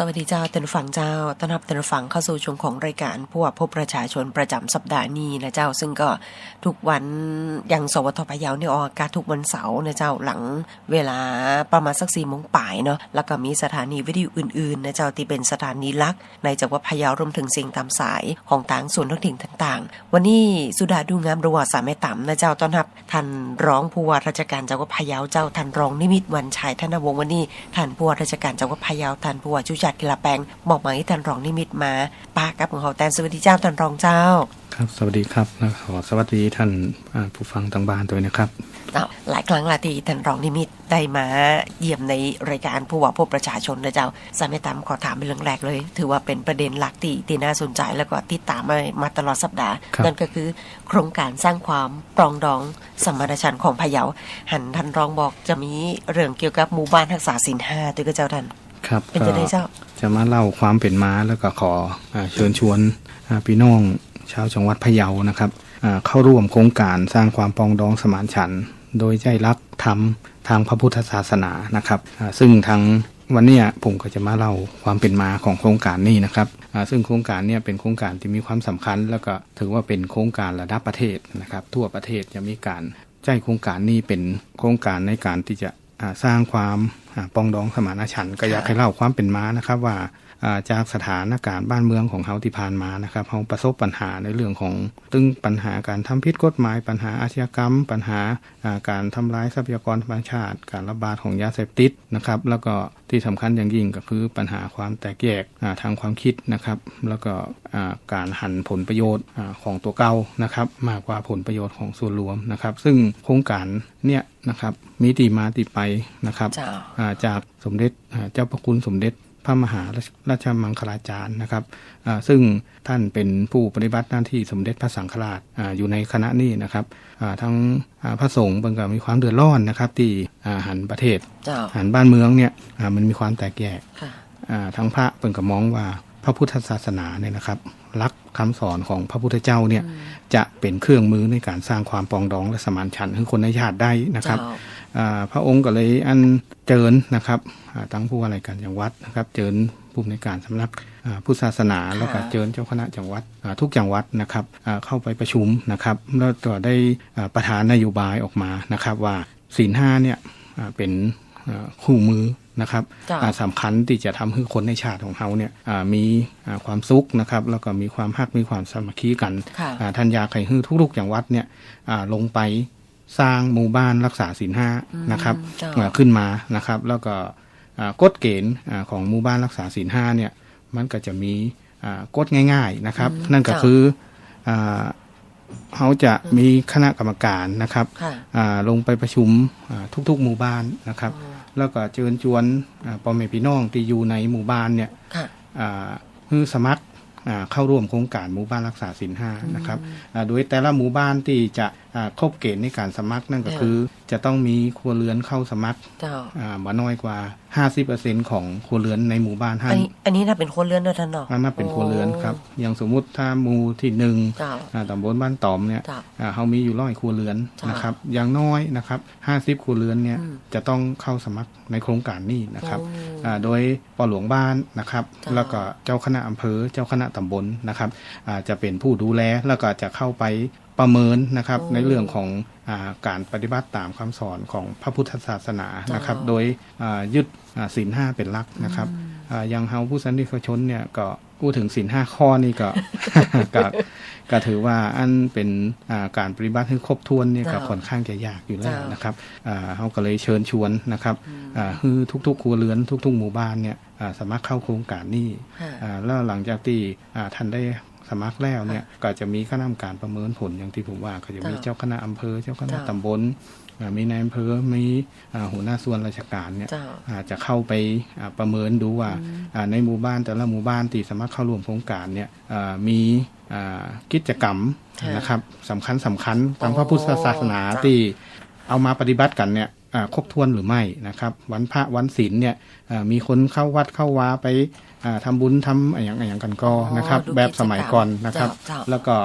สวัสดีเจ้าท่านผู้ฟังเจ้าต้อนรับท่านผู้ฟังเข้าสู่ช่วงของรายการผู้ว่าพบประชาชนประจำสัปดาห์นี้นะเจ้า ซึ่งก็ทุกวันอย่างสวทพยาเนี่ยออกอากาศทุกวันเสาร์นะเจ้าหลังเวลาประมาณสักสี่โมงป่ายเนาะแล้วก็มีสถานีวิทยุอื่นๆนะเจ้าที่เป็นสถานีลักในจังหวัดพะเยารวมถึงเสียงตามสายของทางส่วนท้องถิ่นต่างๆ วันนี้สุดาดูงามระหว่างสามแม่ต่ำนะเจ้าต้อนรับท่านร้องผู้ว่าราชการจังหวัดพะเยาเจ้าท่านรองนิมิตวันชัยธนวงศ์วันนี้ท่านผู้ว่าราชการจังหวัดพะเยาท่านผู้ว่าจุจัดกีฬาแปลงมอบหมายให้ท่านรองนิมิตมาป้ากับของเขาแตนสวัสดีเจ้าท่านรองเจ้า ครับ สวัสดีครับและขอสวัสดีท่านอ่าผู้ฟังทางบ้านด้วยนะครับเอาหลายครั้งหลายทีท่านรองนิมิตได้มาเยี่ยมในรายการผู้ว่าพบประชาชนนะเจ้าสามไม่ตามขอถามเป็นเรื่องแรกเลย ถือว่าเป็นประเด็นหลักที่ที่น่าสนใจแล้วก็ติดตามมามาตลอดสัปดาห์ครับนั่นก็คือ โครงการสร้างความปรองดองสมานฉันท์ของพะเยาหันท่านรองบอกจะมีเรื่องเกี่ยวกับหมู่บ้านทักษาสินห้าตัวก็เจ้าท่าน ครับเป็นจะได้เจ้าจะมาเล่าความเป็นมาแล้วก็ขออาเชิญชวนอ่าพี่น้องชาวจังหวัดพะเยานะครับอ่าเข้าร่วมโครงการสร้างความปรองดองสมานฉันท์โดยใจรักธรรมทางพระพุทธศาสนานะครับอ่าซึ่งทางวันเนี้ยผมก็จะมาเล่าความเป็นมาของโครงการนี้นะครับอ่าซึ่งโครงการเนี้เป็นโครงการที่มีความสำคัญ แล้วก็ถือว่าเป็นโครงการระดับประเทศนะครับ ทั่วประเทศจะมีการใจโครงการนี้เป็นโครงการในการที่จะอ่า สร้างความปองดองสมานฉันท์ก็อยากให้เล่าความเป็นมานะครับว่า จากสถานการณ์บ้านเมืองของเฮาที่ผ่านมานะครับเฮาประสบปัญหาในเรื่องของตึงปัญหาการทำผิดกฎหมาย ปัญหาอาชญากรรม ปัญหาอ่าการทำลายทรัพยากรธรรมชาติ การระบาดของยาเสพติดนะครับแล้วก็ที่สำคัญอย่างยิ่งก็คือปัญหาความแตกแยกอ่าทางความคิดนะครับแล้วก็อ่าการหันผลประโยชน์อาของตัวเก่านะครับมากกว่าผลประโยชน์ของส่วนรวมนะครับ ซึ่งโครงการเนี่ยนะครับมีที่มาที่ไปนะครับเจ้าอ่าจากสมเด็จอ่าเจ้าพระคุณสมเด็จพ ระมหาราชมังคลาจารย์นะครับอ่าซึ่งท่านเป็นผู้ปฏิบัติหน้าที่สมเด็จพระสังฆราชอ่าอยู่ในคณะนี้นะครับอ่าทั้งอ่าพระสงฆ์เบิ่งก็มีความเดือดร้อนนะครับที่อ่าหันประเทศเจ้าหันบ้านเมืองเนี่ยอ่ามันมีความแตกแยกค่ะอ่าทั้งพระเปิ่นก็มองว่าพระพุทธศาสนาเนี่ยนะครับรักคำสอนของพระพุทธเจ้าเนี่ยจะเป็นเครื่องมือในการสร้างความปรองดองและสมานฉันท์ให้คนในชาติได้นะครับเจ้าอ่า พระองค์ก็เลยอันเจิญนะครับอ่าตั้งผู้ว่าราชการจังหวัดนะครับ เจิญผู้ในวยการสำนักอ่าพุทธศาสนาแล้วก็เจิญเจ้าคณะจังหวัดอ่าทุกจังหวัดนะครับอ่าเข้าไปประชุมนะครับแล้วก็ได้อ่าประธานนโยบายออกมานะครับ ว่าศีลห้าเนี่ยอ่าเป็นอ่าคู่มือนะครับจ้ะอ่าสำคัญที่จะทำให้คนในชาติของเขาเนี่ยอ่ามีอ่าความสุขนะครับ แล้วก็มีความฮักมีความสามัคคีกันค่ะอ่าท่านอยากให้ฮือทุกๆจังหวัดเนี่ยอ่าลงไป สร้างหมู่บ้านรักษาศีลห้านะครับเจ้าอ่าขึ้นมานะครับ แล้วก็อ่ากฎเกณฑ์อ่าของหมู่บ้านรักษาศีลห้าเนี่ยมันก็จะมีอ่ากฎง่ายๆนะครับ นั่นก็เจ้าคืออ่าเขาจะมีคณะกรรมการนะครับค่ะอ่าลงไปประชุมอ่าทุกๆหมู่บ้านนะครับ แล้วก็เชิญชวนอ่าพ่อแม่พี่น้องที่อยู่ในหมู่บ้านเนี่ยค่ะอ่าฮือสมัครอ่าเข้าร่วมโครงการหมู่บ้านรักษาศีลห้านะครับอ่าโดยแต่ละหมู่บ้านที่จะอ่าครบเกณฑ์ในการสมัครนั่นก็ค่ะคือ จะต้องมีครัวเรือนเข้าสมัครเจ้าอ่าบ่น้อยกว่า 50%ของครัวเรือนในหมู่บ้านอัท่านนนี้อันนี้น่าเป็นคนเลื่อนด้วยท่านเนาะอันนั้นเป็นครัวเรือนครับ อย่างสมมุติถ้าหมู่ที่หนึ่งเจ้าอ่าตำบลบ้านตอมเนี่ยเจ้าอ่าเขามีอยู่ร้อยครัวเรือนจ้ะนะครับ อย่างน้อยนะครับห้าสิบครัวเรือนเนี่ยอืมจะต้องเข้าสมัครในโครงการนี้นะครับโอ้อ่าโดยปหลวงบ้านนะครับจ้ะแล้วก็เจ้าคณะอำเภอ เจ้าคณะตำบลนะครับอ่าจะเป็นผู้ดูแลแล้วก็จะเข้าไป ประเมินนะครับโอ้ในเรื่องของอาการปฏิบัติตามคำสอนของพระพุทธศาสนานะครับจ้ะโดยอ่ายึดอ่าศีลห้าเป็นหลักนะครับอ่าอย่างเฮาผู้สันติชนเนี่ยก็พูดถึงศีลห้าข้อนี่ก็ก็ก็ถือว่าอันเป็นอ่าการปฏิบัติให้ครบถ้วนเนี่ยก็จ้ะค่อนข้างจะยากอยู่แล้วจ้ะนะครับอ่าเขาก็เลยเชิญชวนนะครับอ่าคือทุกๆครัวเรือนทุก ๆ หมู่บ้านเนี่ยอ่าสามารถเข้าโครงการนี้ค่ะอ่าแล้วหลังจากที่อ่าท่านได้ สมัครแล้วเนี่ยก็จะมีคณะกรรมการประเมินผลอย่างที่ผมว่าก็จะมีจ้ะเจ้าคณะอำเภอเจ้าคณะจ้ะตำบลอ่ามีนายอำเภอมีอ่าหัวหน้าส่วนราชการเนี่ยเจ้าอ่าจะเข้าไปอ่าประเมินดูว่าอ่าในหมู่บ้านแต่ละหมู่บ้านที่สามารถเข้าร่วมโครงการเนี่ยอ่ามีอ่ากิจกรรมค่ะนะครับสำคัญสำคัญตามโอ้พระพุทธศาสนาจ้ะที่เอามาปฏิบัติกันเนี่ยอ่า ครบถ้วนหรือไม่นะครับ วันพระวันศีลเนี่ยอ่ามีคนเข้าวัดเข้าวาไปอ่าทำบุญทำอะไรอย่างอะไรอย่างกันก็นะครับดูแบบสมัยก่อนกิจกรรมนะครับเจ้าแล้วก็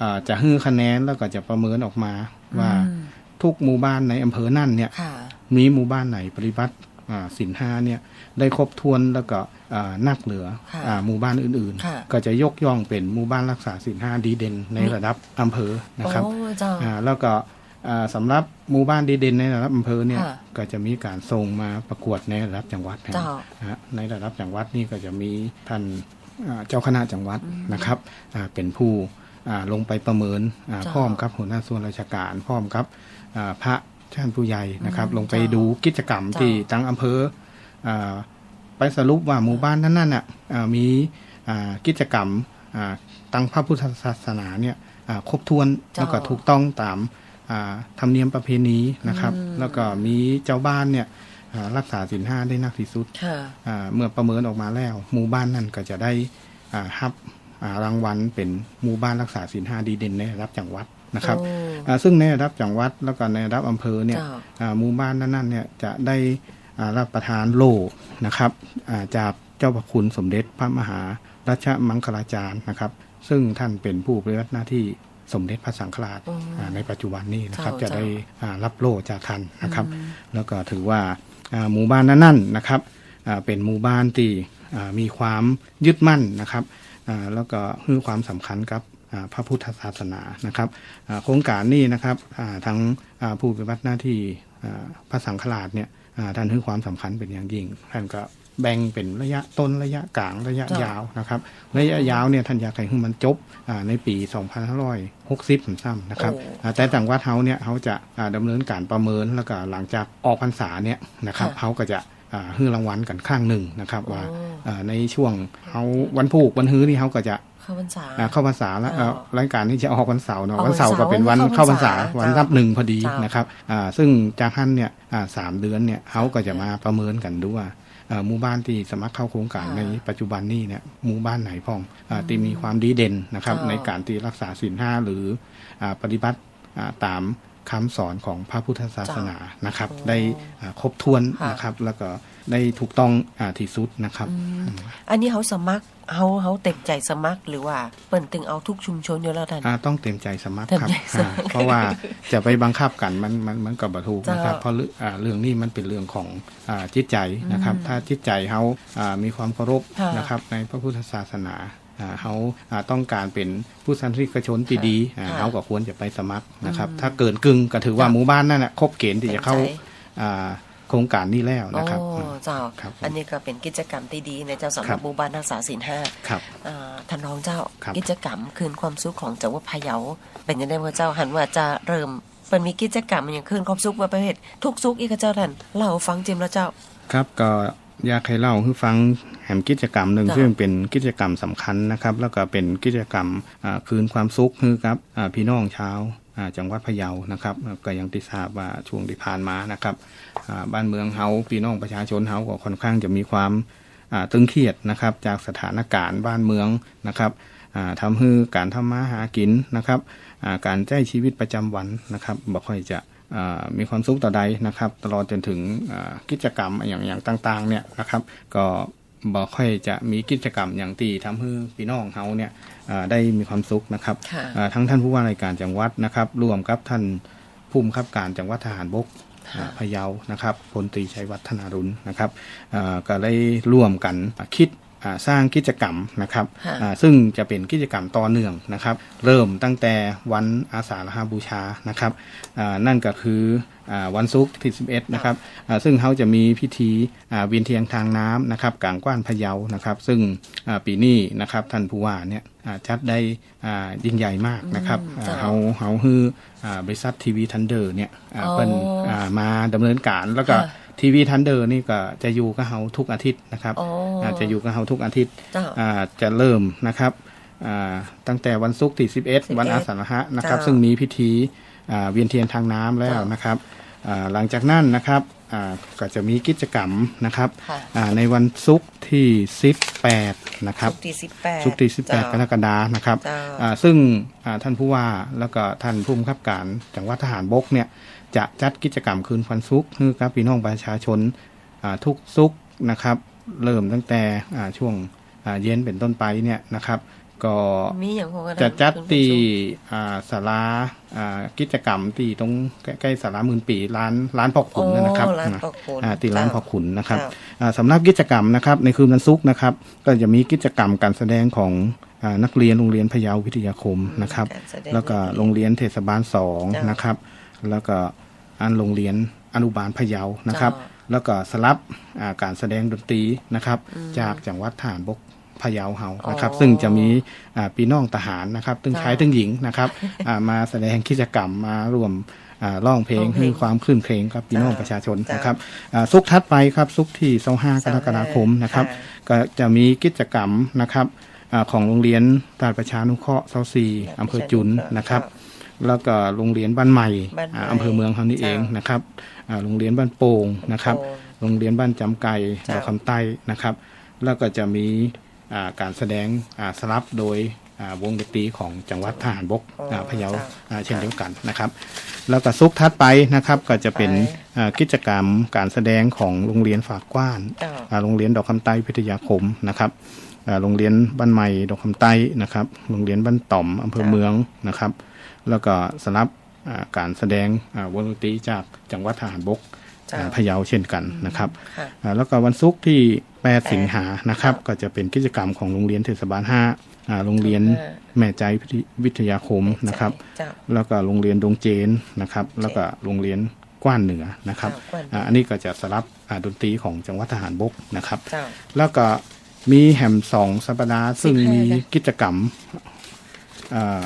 อ่าจะฮื้อคะแนนแล้วก็จะประเมินออกมาว่าอืมทุกหมู่บ้านในอำเภอนั่นเนี่ยค่ะมีหมู่บ้านไหนปฏิบัติอ่าสินห้าเนี่ยได้ครบถ้วนแล้วก็อ่านักเหลือค่ะอ่าหมู่บ้านอื่นค่ะๆก็จะยกย่องเป็นหมู่บ้านรักษาสินห้าดีเด่นในระดับอำเภอนะครับโอ้เจ้าอ่าแล้วก็อ่า สำหรับหมู่บ้านดีเด่นในระดับอำเภอเนี่ยค่ะก็จะมีการส่งมาประกวดในระดับจังหวัดนะเจ้าฮะในระดับจังหวัดนี่ก็จะมีท่านอ่าเจ้าคณะจังหวัดนะครับอ่าเป็นผู้อ่าลงไปประเมินอ่าเจ้าพร้อมกับหัวหน้าส่วนราชการพร้อมกับอ่าพระท่านผู้ใหญ่นะครับอืมลงไปเจ้าดูกิจกรรมเจ้าที่ตั้งอำเภออ่าไปสรุปว่าหมู่บ้านนั้นน่ะอ่ามีอ่ากิจกรรมอ่าตั้งพระพุทธศาสนาเนี่ยอ่าครบถ้วนเจ้าแล้วก็ถูกต้องตามอ่า ธรรมเนียมประเพณีนะครับอืมแล้วก็มีเจ้าบ้านเนี่ยอ่ารักษาศีลห้าได้นักที่สุดค่ะอ่าเมื่อประเมินออกมาแล้ว หมู่บ้านนั่นก็จะได้อ่ารับอ่ารางวัลเป็นหมู่บ้านรักษาศีลห้าดีเด่นในระดับจังหวัดนะครับโอ้อ่าซึ่งในระดับจังหวัดแล้วก็ในระดับอำเภอเนี่ยเจ้าอ่าหมู่บ้านนั้นๆเนี่ยจะได้อ่ารับประทานโล่นะครับอ่าจากเจ้าพระคุณสมเด็จพระมหารัชมังคลาจารย์นะครับ ซึ่งท่านเป็นผู้ปฏิบัติหน้าที่ สมเด็จพระสังฆราชอืมอ่าในปัจจุบันนี้นะครับเจ้าจะได้อ่ารับโล่จากท่านนะครับ แล้วก็ถือว่าอ่าหมู่บ้านนั้นๆนะครับอ่าเป็นหมู่บ้านที่อ่ามีความยึดมั่นนะครับอ่าแล้วก็ให้ความสำคัญกับอ่าพระพุทธศาสนานะครับอ่าโครงการนี้นะครับอ่าทั้งอ่าผู้ปฏิบัติหน้าที่อ่าพระสังฆราชเนี่ยอ่าท่านให้ความสำคัญเป็นอย่างยิ่งท่านก็ แบ่งเป็นระยะต้นระยะกลางระยะเจ้ายยาวนะครับ ระยะยาวเนี่ยท่านอยากให้มันจบอ่าในปี 2560ผมซ้ำนะครับโอ้อ่าแต่จังหวัดเขาเนี่ยเขาจะอ่าดำเนินการประเมินแล้วก็หลังจากออกพรรษาเนี่ยนะครับค่ะเขาก็จะอ่าให้รางวัลกันข้างหนึ่งนะครับว่าโอ้อ่าในช่วงเขาวันผูกวันฮื้อนี่เขาก็จะเข้าพรรษาอ่าเข้าพรรษาแล้วอ๋อเอ่อรายการที่จะออกวันเสาร์เนาะออกวัวันนเสาร์ก็เป็นวันเข้าเข้าพพรรรรษาษาวันเจ้ารับหนึ่งพอดีเจ้านนะครับอ่าซึ่งจากท่านเนี่ยอ่าสามเดือนเนี่ยเขาก็จะมาประเมินกันดูว่าเอ่อ หมู่บ้านที่สมัครเข้าโครงการค่ะในปัจจุบันนี้เนี่ยหมู่บ้านไหนพ้องอาที่มีความดีเด่นนะครับเจ้าในการที่รักษาศีลห้าหรืออ่าปฏิบัติอ่าตามคำสอนของพระพุทธศาสนานะครับโอ้ได้อ่าครบถ้วนค่ะนะครับ แล้วก็ได้ถูกต้องอาที่สุดนะครับ อันนี้เขาสมัคร เขาเขาเต็มใจสมัครหรือว่าเปิ่นตึงเอาทุกชุมชนอยู่แล้วท่านอ่าต้องเต็มใจสมัครเต็มครับใจสมัครอ่าเพราะว่าจะไปบังคับกันมันมันมันกับบถูกนะครับเจ้าเพราะเรื่องอ่าเรื่องนี้มันเป็นเรื่องของอ่าจิตใจนะครับ ถ้าจิตใจเขาอ่ามีความเคารพค่ะนะครับในพระพุทธศาสนาอ่าเขาอ่าต้องการเป็นผู้สันติกชนที่ดีอ่าค่ะเขาก็ควรจะไปสมัครนะครับ ถ้าเกินกึ่งก็ถือว่าจ้ะหมู่บ้านนั่นแหละครบเกณฑ์ที่จะเข้าเต็มใจอ่าโครงการนี้แล้วนะครับโอ้เจ้าครับผมอันนี้ก็เป็นกิจกรรมที่ดีในเจ้าสำหครัรับบหมู่บ้านรักษาศีลห้าครับอ่าท่านรองเจ้าครับกิจกรรมคืนความสุขของจังหวัดพะเยาเป็นยังไงบ้างเจ้าหันว่าจะเริ่มเป็นมีกิจกรรมอย่างคืนความสุขมาประเภททุกสุขอีกกับเจ้าท่านเล่าฟังจิมแล้วเจ้า ครับก็อยากให้เล่าให้ฟังแหมกิจกรรมหนึ่งจ้ะซึ่งเป็นกิจกรรมสำคัญนะครับ แล้วก็เป็นกิจกรรมอ่าคืนความสุขให้กับอ่าพี่น้องชาวอ่า จังหวัดพะเยานะครับก็ยังที่ทราบว่าช่วงที่ผ่านมานะครับบ้านเมืองเฮาพี่น้องประชาชนเฮาก็ค่อนข้างจะมีความตึงเครียดนะครับจากสถานการณ์บ้านเมืองนะครับอ่าทำให้การทำมาหากินนะครับการใช้ชีวิตประจำวันนะครับบ่ค่อยจะมีความสุขต่อใดนะครับ ตลอดจนถึงกิจกรรมอย่างอย่างต่างๆเนี่ยนะครับ ก็ บ่ค่อยจะมีกิจกรรมอย่างตีทำให้พี่น้องเฮาเนี่ยอ่าได้มีความสุขนะครับค่ะอ่าทั้งท่านผู้ว่าราชการจังหวัดนะครับร่วมกับท่านผู้บังคับการจังหวัดทหารบกค่ะอ่าพะเยานะครับพลตรีชัยวัฒนารุณนะครับอ่าก็ได้ร่วมกันคิดอ่าสร้างกิจกรรมนะครับค่ะอ่าซึ่งจะเป็นกิจกรรมต่อเนื่องนะครับ เริ่มตั้งแต่วันอาสาฬหบูชานะครับอ่านั่นก็คืออ่า วันศุกร์ที่11นะครับอ่าซึ่งเขาจะมีพิธีอ่าเวียนเทียงทางน้ำนะครับกลางกว้านพะเยานะครับซึ่งอ่าปีนี้นะครับท่านผู้ว่าเนี่ยอ่าจัดได้อ่ายิ่งใหญ่มากนะครับอืมอ่าจ้ะเขาเขาฮืออ่าบริษัททีวีทันเดอร์เนี่ยอ่าอ๋อเป็นอ่ามาดำเนินการแล้วก็ค่ะทีวีทันเดอร์นี่ก็จะอยู่กับเขาทุกอาทิตย์นะครับอ๋ออาจะอยู่กับเขาทุกอาทิตย์เจ้าอ่าจะเริ่มนะครับอ่าตั้งแต่วันศุกร์ที่11 11วันอาสาฬหะนะครับเจ้าซึ่งมีพิธีอ่า เวียนเทียนทางน้ำแล้วเจ้านนะครับอ่าหลังจากนั้นนะครับอ่าก็จะมีกิจกรรมนะครับค่ะอ่าในวันศุกร์ที่18นะครับศุกร์ที่สิบแปดศุกร์ที่18กรกฎานะครับเจ้าอ่าซึ่งอ่าท่านผู้ว่าแล้วก็ท่านผู้บังคับการจังหวัดทหารบกเนี่ยจะจัดกิจกรรมคืนวันศุกร์ให้กับพี่น้องประชาชนอ่าทุกศุกร์นะครับ เริ่มตั้งแต่อ่าช่วงอ่าเย็นเป็นต้นไปเนี่ยนะครับ ก็มีอย่างพวกนั้นจะจัดคุณผู้ชมตีอ่าศาลาอ่ากิจกรรมตีตรงใกล้ๆศาลาหมื่นปีร้านร้านพ่อขุนนะครับโอ้ร้านพ่อขุนอ่าตีร้านเจ้าพ่อขุนนะครับเจ้าอ่าสำหรับกิจกรรมนะครับ ในคืนวันศุกร์นะครับ ก็จะมีกิจกรรมการแสดงของอ่านักเรียนโรงเรียนพะเยาวิทยาคมนะครับการแสดงแล้วก็โรงเรียนเทศบาลสองเจ้านนะครับ แล้วก็อันโรงเรียนอนุบาลพะเยานะครับเจ้าแล้วก็สลับอ่าการแสดงดนตรีนะครับ จากจังหวัดฐานบก พะเยาเฮานะครับอ๋อซึ่งจะมีอ่าพี่น้องทหารนะครับทั้งเจ้าชายทั้งหญิงนะครับอ่ามาแสดงกิจกรรมมาร่วมอ่าร้องเพลงร้องเพลงให้ความคลื่นเพลงกับพี่น้องเจ้าประชาชนเจ้านนะครับอ่าสุกร์ทัดไปครับสุกร์ที่25กรกฎาคมนะครับค่ะก็จะมีกิจกรรมนะครับอาของโรงเรียนตราดประชานุเคราะห์เซาซีอำเภอจุนนะครับ แล้วก็โรงเรียนบ้านใหม่บ้านใหม่อ่าอำเภอเมืองเขานี่เองเจ้านนะครับอ่าโรงเรียนบ้านโป่งนะครับโป่งโรงเรียนบ้านจำไก่เจ้าดอกคำใต้นะครับ แล้วก็จะมีอ่า การแสดงอ่าสลับโดยอ่าวงดนตรีของจังหวัดทหารบกอ๋ออ่าพะเยาเจ้าอ่าเช่นเดียวกันนะครับ แล้วก็ซุกร์ทัดไปนะครับก็จะเป็นไปอ่ากิจกรรมการแสดงของโรงเรียนฝากกว้านเจ้าอ่าโรงเรียนดอกคำใต้พิทยาคมนะครับอ่าโรงเรียนบ้านใหม่ดอกคำใต้นะครับโรงเรียนบ้านต่อมอำเภอเมืองนะครับ แล้วก็สลับอ่าการแสดงอ่าวงดนตรีจากจังหวัดทหารบกเจ้าอ่า พะเยาเช่นกันนะครับค่ะอ่าแล้วก็วันศุกร์ที่ 8 สิงหานะครับ ก็จะเป็นกิจกรรมของโรงเรียนเทศบาล5อ่าโรงเรียนห้าแม่ใจวิทยาคมนะครับเจ้าแล้วก็โรงเรียนดงเจนนะครับ แล้วก็โรงเรียนกว้านเหนือนะครับเจ้ากว้านเหนืออ่อ่าอันนี้ก็จะสลับอ่าดนตรีของจังหวัดทหารบกนะครับเจ้าแล้วก็มีแหมสองสัปดาห์ซึ่ง15มีจ้ะกิจกรรมอ่า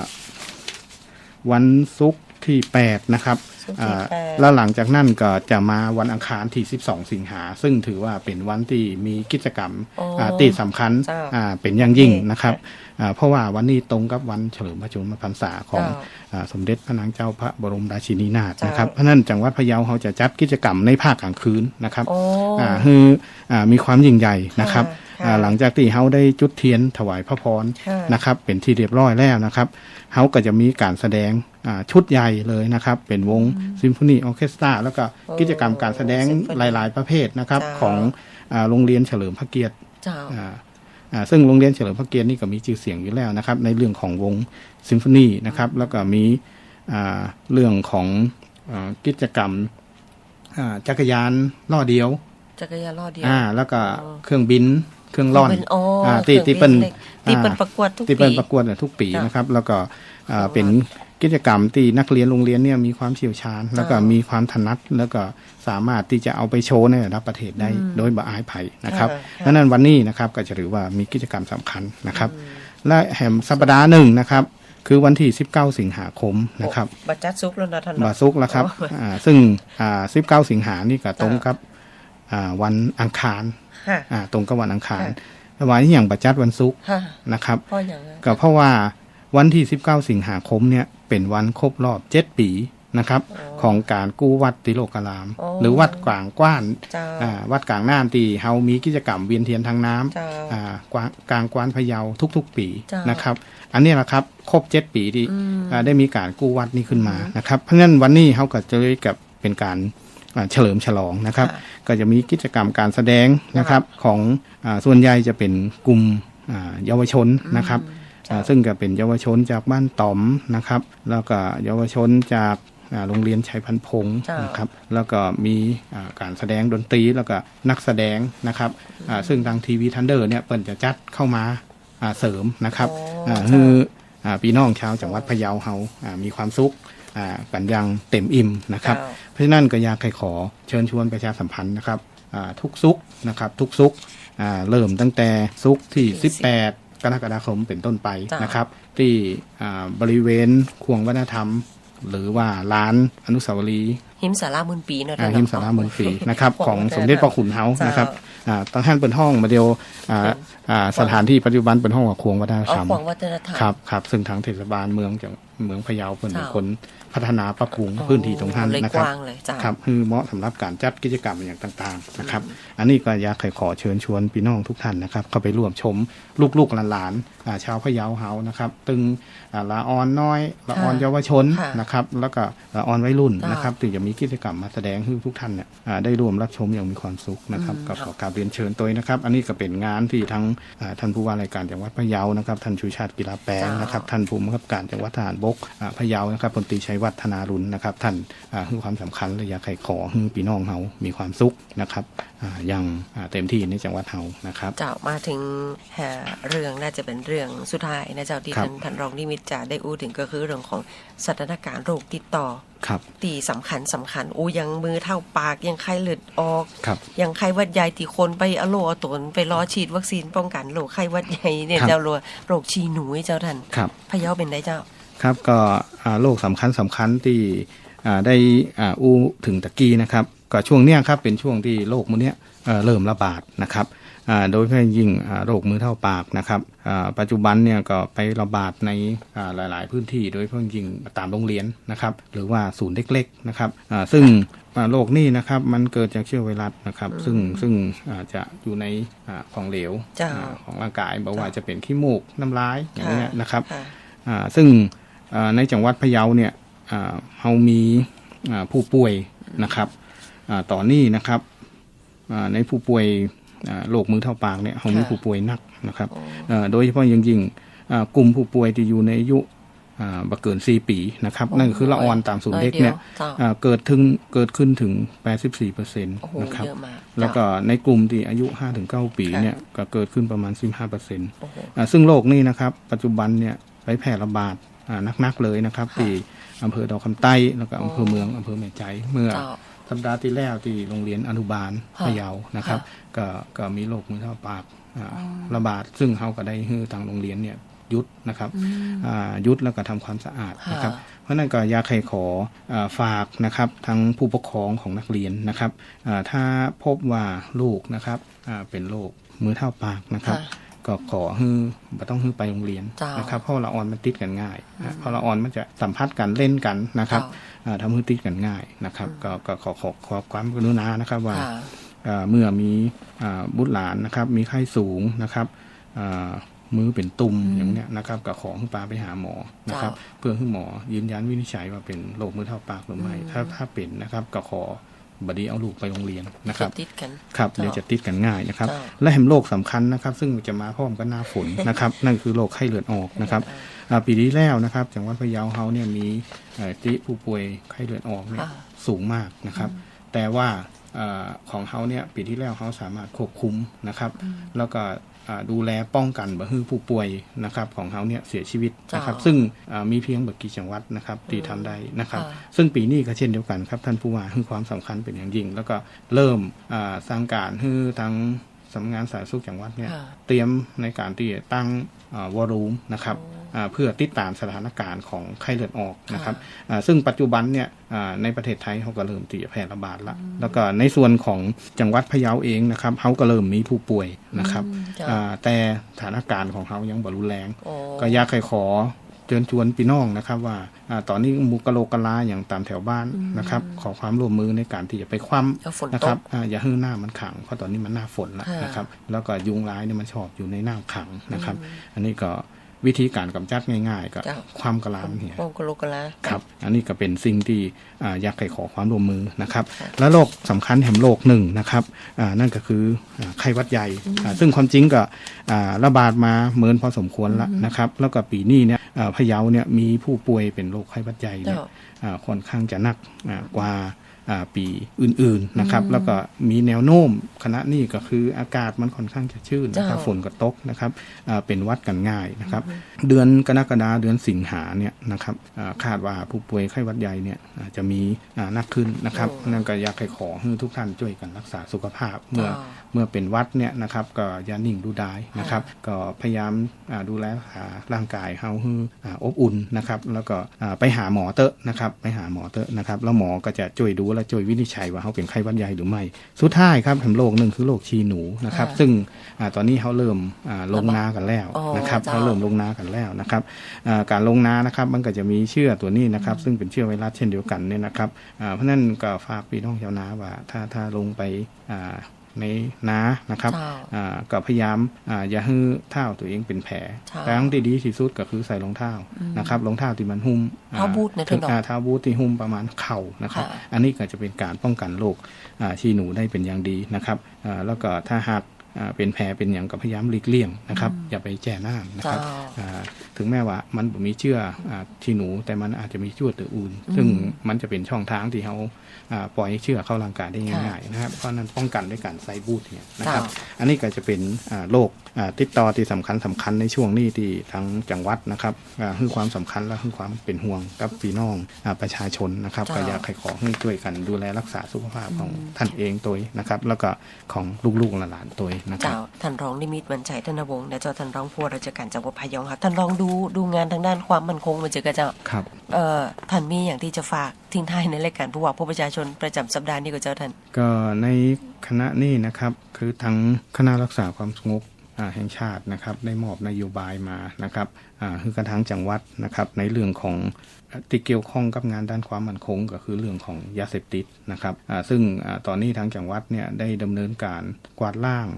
วันศุกร์ ที่8นะครับศุกร์ที่อ่าแปดแล้วหลังจากนั้นก็จะมาวันอังคารที่ 12 สิงหา ซึ่งถือว่าเป็นวันที่มีกิจกรรมอ๋ออ่าตีสำคัญเจ้าอ่าเป็นอย่างยิ่งโอเคนะครับอ่าเพราะว่าวันนี้ตรงกับวันเฉลิมพระชนมพรรษาของเจ้าอ่าสมเด็จพระนางเจ้าพระบรมราชินีนาถเจ้านนะครับเพราะฉะนั้นจังหวัดพะเยาเขาจะจัดกิจกรรมในภาคกลางคืนนะครับโอ้อ่าคืออ่ามีความยิ่งใหญ่นะครับค่ะอ่า หลังจากที่เขาได้จุดเทียนถวายพระพรค่ะนะครับ เป็นที่เรียบร้อยแล้วนะครับเขาก็จะมีการแสดงอ่าชุดใหญ่เลยนะครับ เป็นวงซิมโฟนีออร์เคสตราแล้วก็โอ้กิจกรรมการแสดงซิมโฟนีหลาย ๆ ประเภทนะครับเจ้าของอ่าโรงเรียนเฉลิมพระเกียรติเจ้าอ่าอ่าซึ่งโรงเรียนเฉลิมพระเกียรตินี่ก็มีชื่อเสียงอยู่แล้วนะครับ ในเรื่องของวงซิมโฟนีนะครับ แล้วก็มีอ่าเรื่องของอากิจกรรมอ่าจักรยานล้อเดียว จักรยานล้อเดียว อ่า แล้วก็อ๋อเครื่องบิน เครื่องร่อนเป็นอ๋ออ่าคตีรื่องตีเปิ้ลล็กตีเปิ้ลประกวดทุกตีเปิ้ลปีประกวดเนี่ยทุกปีจ้ะนะครับ แล้วก็อ่าอ๋อเป็นกิจกรรมที่นักเรียนโรงเรียนเนี่ยมีความเชี่ยวชาญ แล้วก็จ้ะมีความถนัดแล้วก็สามารถที่จะเอาไปโชว์ในระดับประเทศได้อืมโดยบ่อายไผ่นะครับค่ะค่ะดังนั้นวันนี้นะครับก็จะถือว่ามีกิจกรรมสำคัญนะครับ และแหมสัปดาห์หนึ่งนะครับ คือวันที่ 19 สิงหาคมนะครับโอ้บัตรจัดซุกแล้วนะท่านเนะบาซุกแล้วครับโอ้อ่าซึ่งอ่า19 สิงหานี่ก็ตรงกับอ่าวันอังคารค่ะอ่า ตรงกับวันอังคารค่ะแต่ว่าที่อย่างประจัดวันศุกร์ค่ะนะครับเพราะอย่างนั้นก็เพราะว่าวันที่ 19 สิงหาคมเนี่ยเป็นวันครบรอบ7ปีนะครับของการกู้วัดติโลกรามอ๋อหรือวัดกลางกว้านเจ้าอ่าวัดกลางน้ำตีเฮามีกิจกรรมเวียนเทียนทางน้ำเจ้าอ่ากวางกลางกวานพะเยาทุก ๆ ปีจ้ะนะครับ อันนี้แหละครับครบ7ปีที่อืมอ่าได้มีการกู้วัดนี้ขึ้นมานะครับ เพราะฉะนั้นวันนี้เขาก็จะเลยกับเป็นการอ่า เฉลิมฉลองนะครับค่ะก็จะมีกิจกรรมการแสดงนะครับของอาส่วนใหญ่จะเป็นกลุ่มอ่าเยาวชนนะครับอ่าซึ่งก็เป็นเยาวชนจากบ้านต๋อมนะครับ แล้วก็เยาวชนจากอ่าโรงเรียนชัยพันธุ์พงศ์จ้านนะครับแล้วก็มีอ่าการแสดงดนตรีแล้วก็นักแสดงนะครับอ่าซึ่งทางทีวีทันเดอร์เนี่ยเปิดจะจัดเข้ามาอ่าเสริมนะครับอ๋ออ่าจ้ะคืออ่า พี่น้องชาวจังหวัดพะเยาเฮาอ่ามีความสุขอ่ากันอยังเต็มอิ่มนะครับเจ้าเพราะฉะนั้นก็อยากให้ขอเชิญชวนประชาสัมพันธ์นะครับอ่าทุกซุกร์นะครับทุกซุกร์อ่าเริ่มตั้งแต่ซุกร์ที่ 18 กรกฎาคมเป็นต้นไปจ้ะนะครับ ที่อ่าบริเวณควงวัฒนธรรม หรือว่าร้านอนุสาวรีย์หิมสาราหมื่นปีเนอะอ่าท่นเนะหิมสาราเมืองศรีนะครับขขอองงวัฒนธรรมสมเด็จพระขุนเฮาเจ้านนะครับอ่าตอนท่านเปิดห้องมาเดียวอ่าเป็นอ่าสถานที่ปัจจุบันเป็นห้องของควงวัฒนเอาธรรมขวางวัฒนธรรมครับครับซึ่งทางเทศบาลเมืองจังเมืองพะเยาเป็นเจ้าคนพัฒนาปรับปรุงพื้นที่ตรงนั้นเลยนะกครับว้างเลยเจ้าครับคือเหมาะสำหรับการจัดกิจกรรมอย่างต่างๆนะครับ อันนี้ก็อยากให้ขอเชิญชวนพี่น้องทุกท่านนะครับ เข้าไปร่วมชมลูกๆหลานๆอ่าชาวพะเยาเฮานะครับตึงอ่าละออนน้อยละออนค่ะเยาวชนค่ะนะครับ แล้วก็ละออนวัยรุ่นจ้านนะครับ ถึงจะมีมีกิจกรรมมาแสดงให้ทุกท่านเนี่ยอ่าได้ร่วมรับชมอย่างมีความสุขนะครับอืมก็ขอกราบเรียนเชิญตัวนะครับ อันนี้ก็เป็นงานที่ทั้งอ่าท่านผู้ว่าราชการจังหวัดพะเยานะครับท่านชูชาติกีฬาแปลงนะครับท่านผู้บังคับการจังหวัดทหารบกอ่าพะเยานะครับพลตรีชัยวัฒนารุณนะครับท่านอ่าให้ความสำคัญและอยากให้ขอให้พี่น้องเฮามีความสุขนะครับอ่าอย่างอ่าเต็มที่ในจังหวัดเฮานะครับเจ้ามาถึงหาเรื่องน่าจะเป็นเรื่องสุดท้ายนะเจ้าที่ครับท่านท่านรองนิมิตจะได้อู้ถึงก็คือเรื่องของสถานการณ์โรคติดต่อครับ ตีสำคัญสำคัญอู้ยังมือเท่าปากยังไข้เลือดออกครับยังไข้หวัดใหญ่ที่คนไปอโลอตนไปรอฉีดวัคซีนป้องกันโรคไข้หวัดใหญ่เนี่ยครับเจ้าโรคโรคชีหนูเจ้าท่านครับพะเยาเป็นได้เจ้า ครับก็อ่าโรคสำคัญสำคัญที่อ่าได้อ่าอู้ถึงตะกี้นะครับก็ช่วงเนี้ยครับเป็นช่วงที่โรคมือเนี้ยเอ่อเริ่มระบาดนะครับอ่า โดยเฉพาะยิ่งอ่าโรคมือเท่าปากนะครับอ่าปัจจุบันเนี่ยก็ไประบาดในอ่าหลาย ๆ พื้นที่โดยเฉพาะยิ่งตามโรงเรียนนะครับ หรือว่าศูนย์เล็ก ๆ นะครับอ่าซึ่งอ่าโรคนี้นะครับมันเกิดจากเชื้อไวรัสนะครับ ซึ่งซึ่งอาจจะอยู่ในอ่าของเหลวจ้ะอ่าของร่างกายบอกว่าจะเป็นขี้มูกน้ำลายอย่างเงี้ยนะครับค่ะอ่าซึ่งอ่าในจังหวัดพะเยาเนี่ยอ่าเรามีอ่าผู้ป่วยนะครับอ่าต่อนนี้นะครับอ่าในผู้ป่วยอ่า โรคมือเท่าปากเนี่ยเรามีค่ะผู้ป่วยหนักนะครับโอ้อ่าโดยเฉพาะอย่างยิ่งอ่ากลุ่มผู้ป่วยที่อยู่ในอายุอ่าบ่เกิน4ปีนะครับโอ้นั่นก็คือละออนตามศูนย์เล็กเนี่ยเจ้าอ่าเกิดถึงเกิดขึ้นถึง 84เปอร์เซ็นต์โอ้โหนะครับเยอะมากแล้วก็เจ้าในกลุ่มที่อายุ 5-9 ปีค่ะเนี่ยก็เกิดขึ้นประมาณ 15เปอร์เซ็นต์โอ้โหอ่าซึ่งโรคนี้นะครับ ปัจจุบันเนี่ยไปแพร่ระบาดอ่านักๆเลยนะครับค่ะที่อำเภอดอกคำใต้แล้วก็อ๋ออำเภอเมืองอำเภอแม่ใจเมื่อเจ้าสัปดาห์ที่แล้วที่โรงเรียนอนุบาลค่ะพะเยานะครับค่ะ ก็ก็มีโรคมือเท้าปากอ่าอ๋อระบาด ซึ่งเขาก็ได้ให้ทางโรงเรียนเนี่ยหยุดนะครับอืมอ่าหยุดแล้วก็ทำความสะอาดค่ะนะครับ เพราะฉะนั้นก็อยากให้ขออาฝากนะครับทั้งผู้ปกครองของนักเรียนนะครับอ่าถ้าพบว่าลูกนะครับอ่าเป็นโรคมือเท้าปากนะครับค่ะก็ขอให้ไม่ต้องให้ไปโรงเรียนเจ้านนะครับเพราะละออนมันติดกันง่ายนะเพราะละออนมันจะสัมผัสกันเล่นกันนะครับเจ้าอ่าทำให้ติดกันง่ายนะครับก็ก็ขอขอขอความกรุณานะครับว่าค่ะอ่า เมื่อมีอ่าบุตรหลานนะครับ มีไข้สูงนะครับอ่ามือเป็นตุ่มอย่างเนี้ยนะครับก็ขอให้ปาไปหาหมอนะครับเจ้าเพื่อให้หมอยืนยันวินิจฉัยว่าเป็นโรคมือเท่าปากหรือไม่ถ้าถ้าเป็นนะครับก็ขอบดีเอาลูกไปโรงเรียนนะครับติดกันครับเจ้าเดี๋ยวจะติดกันง่ายนะครับเจ้าและแหมโรคสำคัญนะครับ ซึ่งจะมาพร้อมกับหน้าฝนนะครับ นั่นคือโรคไข้เลือดออกนะครับอ่าปีที่แล้วนะครับจังหวัดพะเยาเฮาเนี่ยมีเอ่อติผู้ป่วยไข้เลือดออกเนี่ยค่ะสูงมากนะครับ แต่ว่าเออ ของเขาเนี่ยปีที่แล้วเขาสามารถควบคุมนะครับ แล้วก็อ่าดูแลป้องกันบ่ให้ผู้ป่วยนะครับของเขาเนี่ยเสียชีวิตนะครับจ้าซึ่งอ่ามีเพียงบกี่จังหวัดนะครับที่ทำได้นะครับค่ะซึ่งปีนี้ก็เช่นเดียวกันครับท่านผู้ว่าให้ความสำคัญเป็นอย่างยิ่ง แล้วก็เริ่มอ่าสร้างการให้ทาง สำนักงานสาธารณสุขจังหวัดเนี่ยค่ะเตรียมในการที่จะตั้งวอรูมนะครับอ่าเพื่อติดตามสถานการณ์ของไข้เลือดออกนะครับอ่าซึ่งปัจจุบันเนี่ยอ่าในประเทศไทยเขาก็เริ่มที่จะแพร่ระบาดแล้วแล้วก็ในส่วนของจังหวัดพะเยาเองนะครับเขาก็เริ่มมีผู้ป่วยนะครับอืมจ้ะอ่าแต่สถานการณ์ของเขายังบรุนแรงโอ้ก็อยากให้ขอ เชิญชวนพี่น้องนะครับว่าอาตอนนี้หมุกะโลกะลาอย่างตามแถวบ้านนะครับ ขอความร่วมมือในการที่จะไปคว่เอาฝนำนะตครับกอาอย่าให้หน้ามันขังเพราะตอนนี้มันหน้าฝนแล้วค่ะนะครับ แล้วก็ยุงร้ายเนี่ยมันชอบอยู่ในหน้าขังนะครับ อันนี้ก็วิธีการกำจัดง่ายๆก็จ้ะความกะลามันเหี่ยโอ้กะโลกะลาครับ อันนี้ก็เป็นสิ่งที่อ่าอยากให้ขอความร่วมมือนะครับ และโรคสำคัญแห่งโรคหนึ่งนะครับอ่านั่นก็คืออ่าไข้หวัดใหญ่อ่าซึ่งความจริงก็อ่าระบาดมาเหมือนพอสมควรแล้วนะครับ แล้วก็ปีนี้เนี่ยอ่า พะเยาเนี่ยมีผู้ป่วยเป็นโรคไข้หวัดใหญ่เนี่ยเจ้าอ่าค่อนข้างจะหนักอ่ากว่าอ่าปีอื่นๆนะครับ แล้วก็มีแนวโน้มคณะนี้ก็คืออากาศมันค่อนข้างจะชื้นนะครับเจ้าฝนก็ตกนะครับอ่าเป็นหวัดกันง่ายนะครับ เดือนกรกฎาเดือนสิงหาเนี่ยนะครับอ่าคาดว่าผู้ป่วยไข้หวัดใหญ่เนี่ยอ่าจะมีอ่านักขึ้นนะครับโอ้นั่นก็อยากให้ขอให้ทุกท่านช่วยกันรักษาสุขภาพเมื่อเจ้าเมื่อเป็นหวัดเนี่ยนะครับก็อย่านิ่งดูดายนะครับ ก็พยายามอ่าดูแลรักษาร่างกายเฮาให้อ่าอบอุ่นนะครับแล้วก็อ่าไปหาหมอเตอะนะครับไปหาหมอเตอะนะครับแล้วหมอก็จะช่วยดูและช่วยวินิจฉัยว่าเขาเป็นไข้หวัดใหญ่หรือไม่ สุดท้ายครับแถมโรคหนึ่งคือโรคชีหนูนะครับอ่าซึ่งอ่าตอนนี้เขาเริ่มอ่าลงนากันแล้วอ๋อนะครับเจ้าเขาเริ่มลงนากันแล้วนะครับอ่าการลงนานะครับมันก็จะมีเชื้อตัวนี้นะครับ ซึ่งเป็นเชื้อไวรัสเช่นเดียวกันเนี่ยนะครับอ่าเพราะฉะนั้นก็ฝากพี่น้องชาวนาว่าถ้าถ้าลงไปอ่า ในนานะครับเจ้าอ่าก็พยายามอ่าอย่าให้เท้าตัวเองเป็นแผลเจ้าแต่ทั้งที่ดีที่สุดก็คือใส่รองเท้านะครับรองเท้าที่มันหุ้มเท้าบูทนะถึงท่านรองอ่าเท้าบูทที่หุ้มประมาณเข่านะครับค่ะอันนี้ก็จะเป็นการป้องกันโรคอ่าชีหนูได้เป็นอย่างดีนะครับอ่าแล้วก็ถ้าหากอ่าเป็นแผลเป็นอย่างก็พยายามหลีกเลี่ยงนะครับ อย่าไปแจ่น้ำนะครับเจ้าอ่าถึงแม้ว่ามันบ่มีเชื้ออาที่หนูแต่มันอาจจะมีเชื้อตัวอื่น ซึ่งมันจะเป็นช่องทางที่เขาอ่า ปล่อยให้เชื้อเข้าร่างกายได้ง่ายๆนะครับเพราะนั้นป้องกันด้วยการใส่บูทเนี่ยนะครับ อันนี้ก็จะเป็นโรค ติดต่อที่สำคัญสำคัญในช่วงนี้ที่ทางจังหวัดนะครับอ่าให้ความสำคัญและให้ความเป็นห่วงกับพี่น้องอาประชาชนนะครับเจ้าก็อยากให้ขอให้ช่วยกันดูแลรักษาสุขภาพของท่านเองตัวนะครับ แล้วก็ของลูกๆหลานๆตัวนะครับเจ้าท่านรองนิมิตวันชัยธนวงศ์และเจ้าท่านรองผู้ว่าราชการจังหวัดพะเยาครับท่านรองดูดูงานทางด้านความมั่นคงมาเจอกับเจ้าครับเอ่อท่านมีอย่างที่จะฝากทิ้งท้ายในรายการผู้ว่าผู้ประชาชนประจำสัปดาห์นี้กับเจ้าท่าน ก็ในคณะนี้นะครับ คือทั้งคณะรักษาความสงบอ่า แห่งชาตินะครับได้มอบนโยบายมานะครับคือกระทั้งจังหวัดนะครับในเรื่องของที่เกี่ยวข้องกับงานด้านความมั่นคง ก็คือเรื่องของยาเสพติดนะครับซึ่งอตอนนี้ทางจังหวัดเนี่ยได้ดำเนินการกวาดล้าง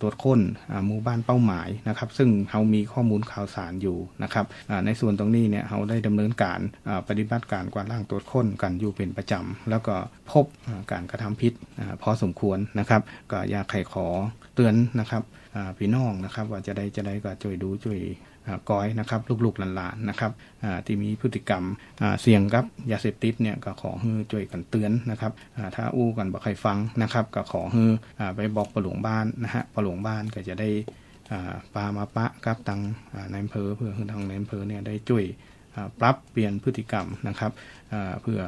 ตรวจค้นหมู่บ้านเป้าหมายนะครับ ซึ่งเรามีข้อมูลข่าวสารอยู่นะครับในส่วนตรงนี้เนี่ยเราได้ดำเนินการปฏิบัติการกวาดล้างตรวจค้นกันอยู่เป็นประจำแล้วก็พบการกระทำผิดอพอสมควรนะครับ ก็อยากให้ขอเตือนนะครับ พี่น้องนะครับว่าจะได้จะได้ก็ช่วยดูช่วยก้อยนะครับลูกๆหลานๆนะครับที่มีพฤติกรรมเสี่ยงกับยาเสพติดเนี่ยก็ขอให้ช่วยกันเตือนนะครับถ้าอู้กันบ่ใครฟังนะครับก็ขอให้ไปบอกปหลวงบ้านนะฮะปหลวงบ้านก็จะได้อ่าปามาปะกับทางอ่านายอำเภอเพื่อให้ทางนายอำเภอเนี่ยได้ช่วยปรับเปลี่ยนพฤติกรรมนะครับเพื่อ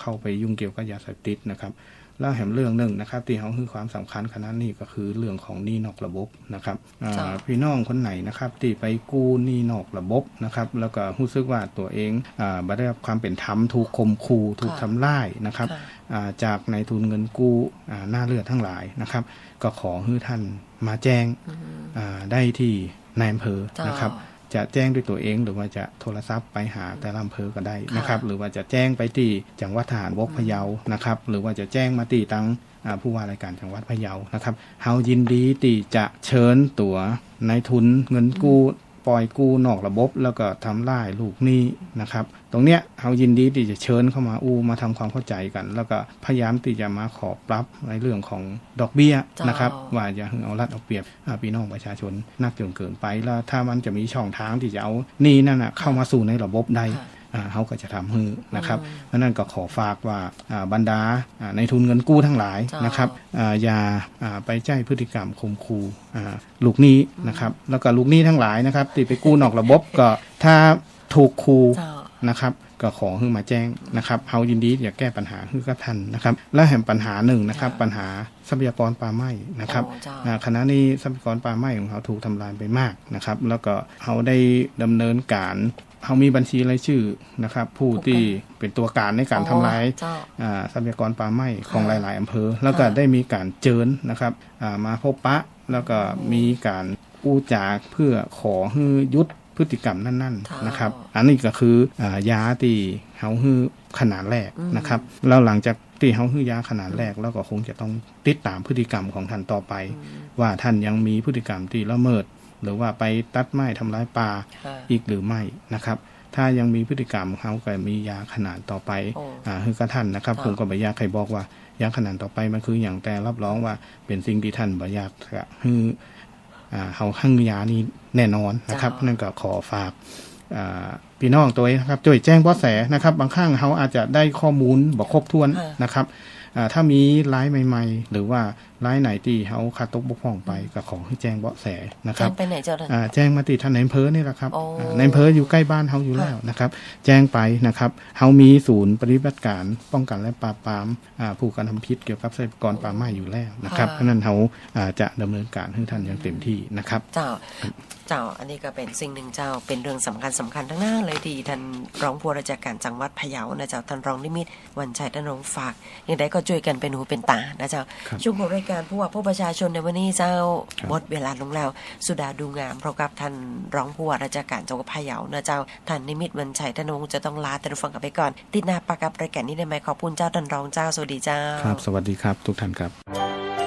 เข้าไปยุ่งเกี่ยวกับยาเสพติดนะครับ แล้วแหมเรื่องหนึ่งนะครับที่เขาคือความสำคัญขนาดนี้ก็คือเรื่องของหนี้นอกระบบนะครับอ่าจ้ะพี่น้องคนไหนนะครับที่ไปกู้หนี้นอกระบบนะครับแล้วก็รู้สึกว่าตัวเองอ่าบ่ได้รับความเป็นธรรมถูกข่มขู่ถูกค่ะทำร้ายนะครับค่ะอ่าจากในายทุนเงินกู้อ่าหน้าเลือดทั้งหลายนะครับ ก็ขอให้ท่านมาแจ้งอ่าได้ที่นายอำเภอจ้านนะครับ จะแจ้งด้วยตัวเอง หรือว่าจะโทรศัพท์ไปหาแต่ละอำเภอก็ได้นะครับค่ะหรือว่าจะแจ้งไปที่จังหวัดทหารบกพะเยานะครับ หรือว่าจะแจ้งมาที่ตังอ่าผู้ว่าราชการจังหวัดพะเยานะครับเฮายินดีที่จะเชิญตัวนายทุนเงินกู้ป ล่อยกู้นอกระบบ แล้วก็ทำลายลูกหนี้นะครับ ตรงเนี้ยเฮายินดีที่จะเชิญเข้ามาอู้มาทำความเข้าใจกัน แล้วก็พยายามที่จะมาขอปรับในเรื่องของดอกเบี้ยนะครับเจ้าว่าอย่าให้เอารัดเอาเปรียบอ่าพี่น้องประชาชนนักจนเกินไปแล้วถ้ามันจะมีช่องทางที่จะเอาหนี่นั่นนะเข้ามาสู่ในระบบใดค่ะอ่า เขาก็จะทำให้นะครับเพราะฉะนั้นก็ขอฝากว่าอ่าบรรดาอ่าในทุนเงินกู้ทั้งหลายเจ้านนะครับอ่าอย่าอ่าไปใจพฤติกรรมข่มขู่อ่าลูกหนี้นะครับแล้วก็ลูกหนี้ทั้งหลายนะครับที่ไปกู้นอกระบบก็ถ้าถูกขู่เจ้านะครับ ก็ขอให้มาแจ้งนะครับเฮายินดีอยากแก้ปัญหาให้กับท่านนะครับ และแห่งปัญหาหนึ่งนะครับค่ะปัญหาทรัพยากรป่าไม้นะครับโอ้เจ้าอ่าคณะนี้ทรัพยากรป่าไม้ของเขาถูกทำลายไปมากนะครับ แล้วก็เขาได้ดำเนินการเขามีบัญชีรายชื่อนะครับ ผู้ที่เป็นตัวการในการทำลายเจ้าอ่าทรัพยากรป่าไม้ของหค่ะลาย ๆอำเภอ แล้วก็ค่ะได้มีการเจิญนะครับอ่ามาพบปะแล้วก็มีการอู้จากเพื่อขอให้ยุดพ ฤติกรรมนั่นค่ะๆนะครับอันนี้ก็คืออายาที่เฮาฮือขนาดแรกนะครับแล้วหลังจากที่เฮาฮือยาขนาดแรกแล้วก็คงจะต้องติดตามพฤติกรรมของท่านต่อไป ว่าท่านยังมีพฤติกรรมที่ละเมิด หรือว่าไปตัดไม้ทำร้ายป่าค่ะอีกหรือไม่นะครับถ้ายังมีพฤติกรรมเขาก็มียาขนาดต่อไปโอ้อ่าคือกระท่านนะครับค่ะผมก็บ่อยากใครบอกว่ายาขนาดต่อไปมันคืออย่างแต่รับรองว่าเป็นสิ่งที่ท่านบ่อยากจะฮืออ่า เขาหั่งยานี้แน่นอนนะครับจ้านั่นั่นก็ขอฝากอ่าพี่น้องตัวเองนะครับช่วยแจ้งเบาะแสนะครับ บางครั้งเขาอาจจะได้ข้อมูลบ่ครบถ้วนค่ะนะครับอ่าถ้ามีร้ายใหม่ ๆ หรือว่า ร้ายไหนที่เขาขาดตกบกพร่องไปก็ขอให้แจ้งเบาะแสนะคแจ้รังบไปไหนเจ้าท่านอ่าแจ้งมาติดท่านในอำเภอนี่แหละครับโอ้อ่าในอำเภออยู่ใกล้บ้านเฮาอยู่แล้วนะครับ แจ้งไปนะครับเฮามีศูนย์ปฏิบัติการป้องกันและปราบปรามอ่าผู้กระทำผิดเกี่ยวกับทรัพยากรป่าไม้อยู่แล้วนะครับค่ะเพราะฉะนั้นเฮาอ่าจะดำเนินการให้ท่านอย่างเต็มที่นะครับเจ้าเจ้าอันนี้ก็เป็นสิ่งหนึ่งเจ้าเป็นเรื่องสำคัญสำคัญทั้งนั้นเลยที่ท่านรองผู้ว่าราชการจังหวัดพะเยานะเจ้าท่านรองนิมิตวันชัยท่านรองฝากอย่างไรก็ช่วยกันเป็นหูเป็นตานะเจ้าครับช่วงของรายการผู้ว่าผู้ประชาชนในวันนี้เจ้าครับหมดเวลาลงแล้ว สุดาดูงามเพราะกับท่านรองผู้ว่าราชการจังหวัดพะเยานะเจ้าท่านนิมิตวันชัยท่านรองจะต้องลาท่านผู้ฟังกันไปก่อน ติดหน้าปากกับรายการนี้ได้ไหมขอบคุณเจ้าท่านรองเจ้าสวัสดีเจ้าครับ สวัสดีครับ ทุกท่านครับ